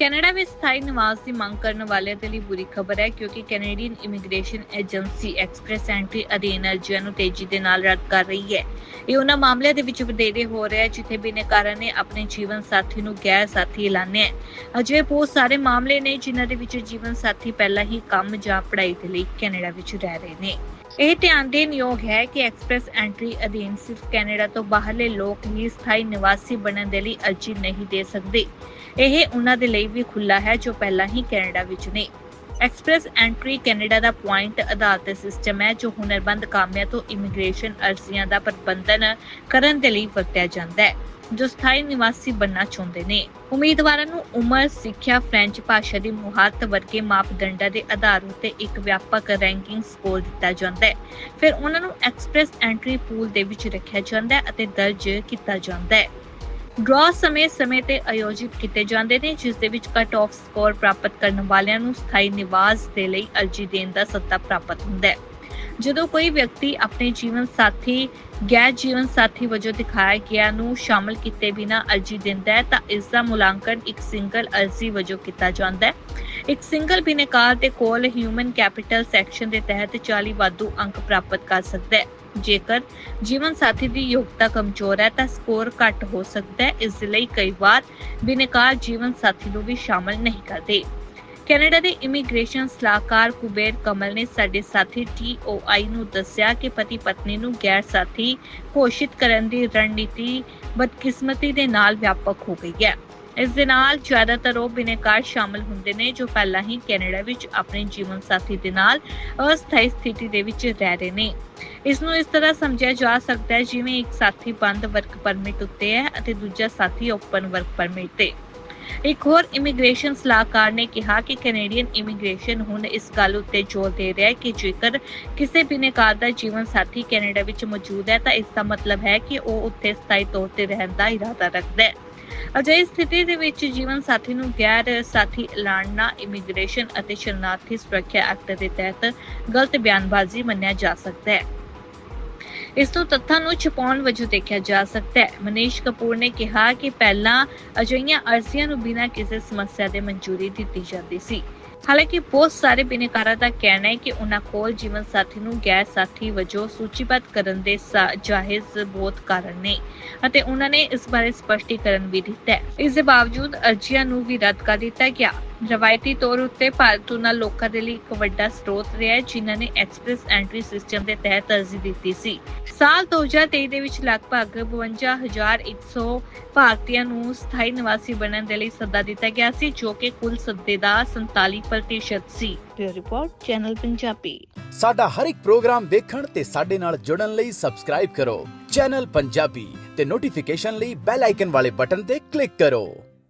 Canada ਵਿੱਚ ਸਥਾਈ ਨਿਵਾਸ ਦੀ ਮੰਗ ਕਰਨ ਵਾਲਿਆਂ ਦੇ ਲਈ ਬੁਰੀ ਖਬਰ ਹੈ ਕਿਉਂਕਿ Canadian immigration agency express entry ਅਧੀਨ ਅਰਜ਼ੀਆਂ ਨੂੰ ਤੇਜ਼ੀ ਦੇ ਨਾਲ ਰੱਦ ਕਰ ਰਹੀ ਹੈ। ਇਹ ਉਹਨਾਂ ਮਾਮਲਿਆਂ ਦੇ ਵਿੱਚ ਵਧੇਰੇ ਹੋ ਰਿਹਾ ਹੈ, ਜਿੱਥੇ ਬਿਨੇਕਾਰਾਂ ਨੇ ਆਪਣੇ ਜੀਵਨ ਸਾਥੀ ਨੂੰ ਗੈਰ ਸਾਥੀ ਐਲਾਨਿਆ ਹੈ। ਅਜਿਹੇ ਬਹੁਤ ਸਾਰੇ ਮਾਮਲੇ ਨੇ ਜਿਨ੍ਹਾਂ ਦੇ ਵਿੱਚ ਜੀਵਨ ਸਾਥੀ ਪਹਿਲਾਂ ਹੀ ਕੰਮ ਜਾਂ ਪੜ੍ਹਾਈ ਦੇ ਲਈ ਕੈਨੇਡਾ ਵਿੱਚ ਰਹਿ ਰਹੇ ਨੇ। ਇਹ ਧਿਆਨ ਦੇਣ ਯੋਗ ਹੈ ਕਿ ਐਕਸਪ੍ਰੈਸ ਐਂਟਰੀ ਅਧੀਨ ਸਿਰਫ ਕੈਨੇਡਾ ਤੋਂ ਬਾਹਰਲੇ ਲੋਕ ਹੀ ਸਥਾਈ ਨਿਵਾਸੀ ਬਣਨ ਦੇ ਲਈ ਅਰਜ਼ੀ ਨਹੀਂ ਦੇ ਸਕਦੇ। ਇਹ ਉਹਨਾਂ ਦੇ ਲਈ ਵੀ ਖੁੱਲ੍ਹਾ ਹੈ ਜੋ ਪਹਿਲਾਂ ਹੀ ਕੈਨੇਡਾ ਵਿੱਚ ਨੇ। ਐਕਸਪ੍ਰੈਸ ਐਂਟਰੀ ਕੈਨੇਡਾ ਦਾ ਪੁਆਇੰਟ ਆਧਾਰਿਤ ਸਿਸਟਮ ਹੈ ਜੋ ਹੁਨਰਬੰਦ ਕਾਮਿਆਂ ਤੋਂ ਇਮੀਗ੍ਰੇਸ਼ਨ ਅਰਜ਼ੀਆਂ ਦਾ ਪ੍ਰਬੰਧਨ ਕਰਨ ਦੇ ਲਈ ਵਰਤਿਆ ਜਾਂਦਾ ਹੈ। ਜੋ ਸਥਾਈ ਨਿਵਾਸੀ ਬਣਨਾ ਚਾਹੁੰਦੇ ਨੇ। ਉਮੀਦਵਾਰਾਂ ਨੂੰ ਉਮਰ, ਸਿੱਖਿਆ ਫ੍ਰੈਂਚ ਭਾਸ਼ਾ ਦੀ ਮੁਹਾਰਤ ਵਰਗੇ ਮਾਪਦੰਡਾਂ ਦੇ ਆਧਾਰ ਉੱਤੇ ਇੱਕ ਵਿਆਪਕ ਰੈਂਕਿੰਗ ਸਕੋਰ ਦਿੱਤਾ ਜਾਂਦਾ ਹੈ। ਫਿਰ ਉਹਨਾਂ ਨੂੰ ਐਕਸਪ੍ਰੈਸ ਐਂਟਰੀ ਪੂਲ ਦੇ ਵਿੱਚ ਰੱਖਿਆ ਜਾਂਦਾ ਹੈ ਅਤੇ ਦਰਜ ਕੀਤਾ ਜਾਂਦਾ ਹੈ। ਡਰਾ ਸਮੇਂ-ਸਮੇਂ ਤੇ ਆਯੋਜਿਤ ਕੀਤੇ ਜਾਂਦੇ ਨੇ, ਜਿਸ ਦੇ ਵਿੱਚ ਕਟ ਆਫ ਸਕੋਰ ਪ੍ਰਾਪਤ ਕਰਨ ਵਾਲਿਆਂ ਨੂੰ ਸਥਾਈ ਨਿਵਾਸ ਦੇ ਲਈ ਅਰਜ਼ੀ ਦੇਣ ਦਾ ਸੱਤਾ ਪ੍ਰਾਪਤ ਹੁੰਦਾ ਹੈ। ਜਦੋਂ ਕੋਈ ਵਿਅਕਤੀ ਆਪਣੇ ਜੀਵਨ ਸਾਥੀ, ਗੈਰ ਜੀਵਨ ਸਾਥੀ ਵਜੋਂ ਦਿਖਾਇਆ ਗਿਆ ਨੂੰ ਸ਼ਾਮਲ ਕੀਤੇ ਬਿਨਾਂ ਅਰਜ਼ੀ ਦਿੰਦਾ ਹੈ, ਤਾਂ ਇਸ ਦਾ ਮੁਲਾਂਕਣ ਇੱਕ ਸਿੰਗਲ ਅਰਜ਼ੀ ਵਜੋਂ ਕੀਤਾ ਜਾਂਦਾ ਹੈ। ਇੱਕ ਸਿੰਗਲ ਬਿਨੇਕਾਰ ਦੇ ਕੋਲ ਹਿਊਮਨ ਕੈਪੀਟਲ ਸੈਕਸ਼ਨ ਦੇ ਤਹਿਤ 40 ਵਾਧੂ ਅੰਕ ਪ੍ਰਾਪਤ ਕਰ ਸਕਦਾ ਹੈ। ਜੇਕਰ ਜੀਵਨ ਸਾਥੀ ਦੀ ਯੋਗਤਾ ਕਮਜ਼ੋਰ ਹੈ, ਤਾਂ ਸਕੋਰ ਘੱਟ ਹੋ ਸਕਦਾ ਹੈ। ਇਸ ਦੇ ਲਈ ਕਈ ਵਾਰ ਬਿਨੇਕਾਰ ਜੀਵਨ ਸਾਥੀ ਨੂੰ ਵੀ ਸ਼ਾਮਲ ਨਹੀਂ ਕਰਦੇ। ਕੈਨੇਡਾ ਦੇ ਇਮੀਗ੍ਰੇਸ਼ਨ ਸਲਾਹਕਾਰ ਕੁਬੇਰ ਕਮਲ ਨੇ ਸਾਡੇ ਸਾਥੀ TOI ਨੂੰ ਦੱਸਿਆ ਕਿ ਪਤੀ ਪਤਨੀ ਨੂੰ ਗੈਰ ਸਾਥੀ ਘੋਸ਼ਿਤ ਕਰਨ ਦੀ ਰਣਨੀਤੀ ਬਦਕਿਸਮਤੀ ਦੇ ਨਾਲ ਵਿਆਪਕ ਹੋ ਗਈ ਹੈ। ਇਸ ਦੇ ਨਾਲ ਜ਼ਿਆਦਾਤਰ ਉਹ ਬਿਨੇਕਾਰ ਸ਼ਾਮਲ ਹੁੰਦੇ ਨੇ ਜੋ ਪਹਿਲਾਂ ਹੀ ਕੈਨੇਡਾ ਵਿੱਚ ਆਪਣੇ ਜੀਵਨ ਸਾਥੀ ਦੇ ਨਾਲ ਅਸਥਾਈ ਸਥਿਤੀ ਦੇ ਵਿੱਚ ਰਹਿ ਰਹੇ ਨੇ। ਇਸ ਨੂੰ ਇਸ ਤਰ੍ਹਾਂ ਸਮਝਿਆ ਜਾ ਸਕਦਾ ਹੈ ਜਿਵੇਂ ਇੱਕ ਸਾਥੀ ਬੰਦ ਵਰਕ ਪਰਮਿਟ ਉੱਤੇ ਹੈ ਅਤੇ ਦੂਜਾ ਸਾਥੀ ਓਪਨ ਵਰਕ ਪਰਮਿਟ ਤੇ। ਇੱਕ ਹੋਰ ਇਮੀਗ੍ਰੇਸ਼ਨ ਸਲਾਹਕਾਰ ਨੇ ਕਿਹਾ ਕਿ ਕੈਨੇਡੀਅਨ ਇਮੀਗ੍ਰੇਸ਼ਨ ਹੁਣ ਇਸ ਗੱਲ ਉੱਤੇ ਜ਼ੋਰ ਦੇ ਰਿਹਾ ਹੈ ਕਿ ਜੇਕਰ ਕਿਸੇ ਬਿਨੇਕਾਰ ਦਾ ਜੀਵਨ ਸਾਥੀ ਕੈਨੇਡਾ ਵਿੱਚ ਮੌਜੂਦ ਹੈ, ਤਾਂ ਇਸ ਦਾ ਮਤਲਬ ਹੈ ਕਿ ਉਹ ਉੱਥੇ ਸਥਾਈ ਤੌਰ ਤੇ ਰਹਿਣ ਦਾ ਇਰਾਦਾ ਰੱਖਦਾ ਹੈ। ਅਜਿਹੀ ਸਥਿਤੀ ਦੇ ਵਿੱਚ ਜੀਵਨ ਸਾਥੀ ਨੂੰ ਗੈਰ ਸਾਥੀ ਐਲਾਨਣਾ ਇਮੀਗ੍ਰੇਸ਼ਨ ਅਤੇ ਸ਼ਰਨਾਰਥੀ ਸੁਰੱਖਿਆ ਐਕਟ ਦੇ ਤਹਿਤ ਗਲਤ ਬਿਆਨਬਾਜ਼ੀ ਮੰਨਿਆ ਜਾ ਸਕਦਾ ਹੈ। ਇਸ ਤੋਂ ਤੱਥਾਂ ਨੂੰ ਛੁਪਾਉਣ ਵਜੋਂ ਦੇਖਿਆ ਜਾ ਸਕਦਾ ਹੈ। ਮਨੀਸ਼ ਕਪੂਰ ਨੇ ਕਿਹਾ ਕਿ ਪਹਿਲਾਂ ਅਜਿਹੀਆਂ ਅਰਜ਼ੀਆਂ ਨੂੰ ਬਿਨਾਂ ਕਿਸੇ ਸਮੱਸਿਆ ਦੇ ਮਨਜ਼ੂਰੀ ਦਿੱਤੀ ਜਾਂਦੀ ਸੀ। ਹਾਲਾਂਕਿ ਬਹੁਤ ਸਾਰੇ ਬਿਨੇਕਾਰਾਂ ਦਾ ਕਹਿਣਾ ਹੈ ਕਿ ਉਹਨਾਂ ਕੋਲ ਜੀਵਨ ਸਾਥੀ ਨੂੰ ਗੈਰ ਸਾਥੀ ਵਜੋਂ ਸੂਚੀਬੱਧ ਕਰਨ ਦੇ ਸਾ- ਜਾਇਜ਼ ਬਹੁਤ ਕਾਰਨ ਨੇ ਅਤੇ ਉਹਨਾਂ ਨੇ ਇਸ ਬਾਰੇ ਸਪਸ਼ਟੀਕਰਨ ਵੀ ਦਿੱਤਾ ਹੈ। ਇਸ ਦੇ ਬਾਵਜੂਦ ਅਰਜ਼ੀਆਂ ਨੂੰ ਵੀ ਰੱਦ ਕਰ ਦਿੱਤਾ ਗਿਆ। ਰਵਾਇਤੀ ਤੌਰ ਉੱਤੇ ਭਾਰਤ ਉਹਨਾਂ ਲੋਕਾਂ ਦੇ ਲਈ ਇੱਕ ਵੱਡਾ ਸਰੋਤ ਰਿਹਾ ਹੈ ਜਿਨ੍ਹਾਂ ਨੇ ਐਕਸਪ੍ਰੈਸ ਐਂਟਰੀ ਸਿਸਟਮ ਦੇ ਤਹਿਤ ਅਰਜ਼ੀ ਦਿੱਤੀ ਸੀ। ਸਾਲ 2023 ਦੇ ਵਿੱਚ ਲਗਭਗ 52100 ਭਾਰਤੀਆਂ ਨੂੰ ਸਥਾਈ ਨਿਵਾਸੀ ਬਣਨ ਦੇ ਲਈ ਸੱਦਾ ਦਿੱਤਾ ਗਿਆ ਸੀ ਜੋ ਕਿ ਕੁੱਲ ਸੱਦੇ ਦਾ 47% ਸੀ। Report channel Punjabi. ਸਾਡਾ ਹਰ ਇੱਕ ਪ੍ਰੋਗਰਾਮ ਦੇਖਣ ਤੇ ਸਾਡੇ ਨਾਲ ਜੁੜਨ ਲਈ ਸਬਸਕ੍ਰਾਈਬ ਕਰੋ। ਚੈਨਲ ਪੰਜਾਬੀ ਤੇ ਨੋਟੀਫਿਕੇਸ਼ਨ ਲਈ ਬੈਲ ਆਈਕਨ ਵਾਲੇ ਬਟਨ ਤੇ ਕਲਿੱਕ ਕਰੋ।